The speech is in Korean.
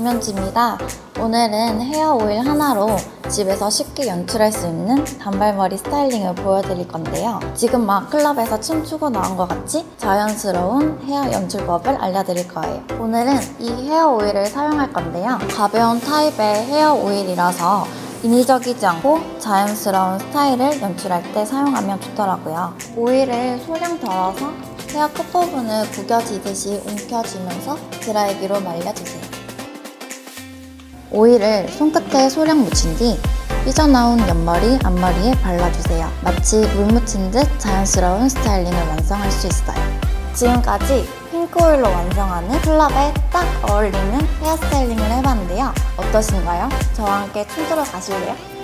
반갑습니다. 오늘은 헤어 오일 하나로 집에서 쉽게 연출할 수 있는 단발머리 스타일링을 보여드릴 건데요. 지금 막 클럽에서 춤추고 나온 것 같이 자연스러운 헤어 연출법을 알려드릴 거예요. 오늘은 이 헤어 오일을 사용할 건데요. 가벼운 타입의 헤어 오일이라서 인위적이지 않고 자연스러운 스타일을 연출할 때 사용하면 좋더라고요. 오일을 소량 덜어서 헤어 끝부분을 구겨지듯이 움켜쥐면서 드라이기로 말려주세요. 오일을 손끝에 소량 묻힌 뒤 삐져나온 옆머리, 앞머리에 발라주세요. 마치 물 묻힌 듯 자연스러운 스타일링을 완성할 수 있어요. 지금까지 핑크 오일로 완성하는 클럽에 딱 어울리는 헤어스타일링을 해봤는데요. 어떠신가요? 저와 함께 춤추러 가실래요?